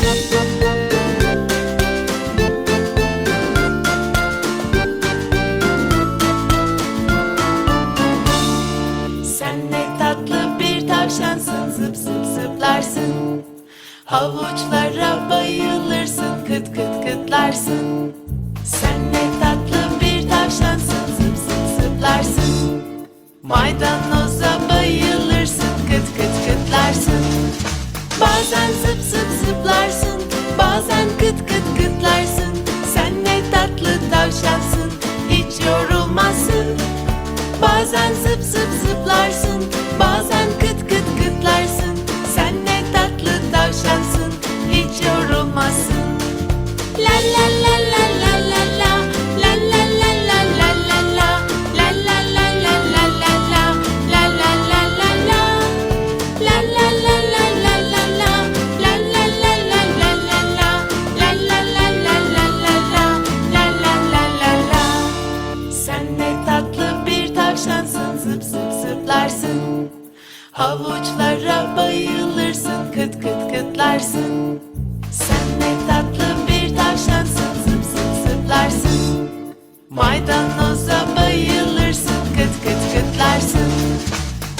Sen ne tatlı bir tavşansın zıp zıp zıplarsın. Havuçlara bayılırsın kıt kıt kıtlarsın. Sen ne tatlı bir tavşansın zıp zıp zıplarsın. Maydanoza Bazen zıp zıp zıplarsın Bazen kıt kıt kıtlarsın. Sen ne tatlı tavşansın Hiç yorulmazsın. Bazen zıp zıp zıplarsın Bazen zıp zıplarsın Havuçlara bayılırsın kıt kıt kıtlarsın. Sen ne tatlı bir tavşansın zıp zıp zıplarsın. Maydanoza bayılırsın kıt kıt kıtlarsın.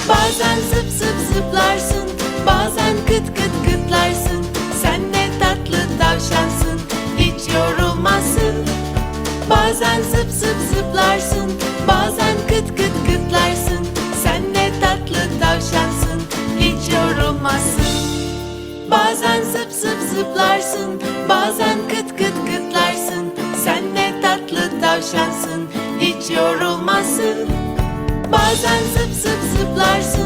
Bazen zıp zıp zıplarsın tavşansın Hiç yorulmazsın. Bazen zıp zıp zıplarsın Bazen kıt kıt kıtlarsın. Sen ne tatlı tavşansın Hiç yorulmazsın. Bazen zıp zıp zıplarsın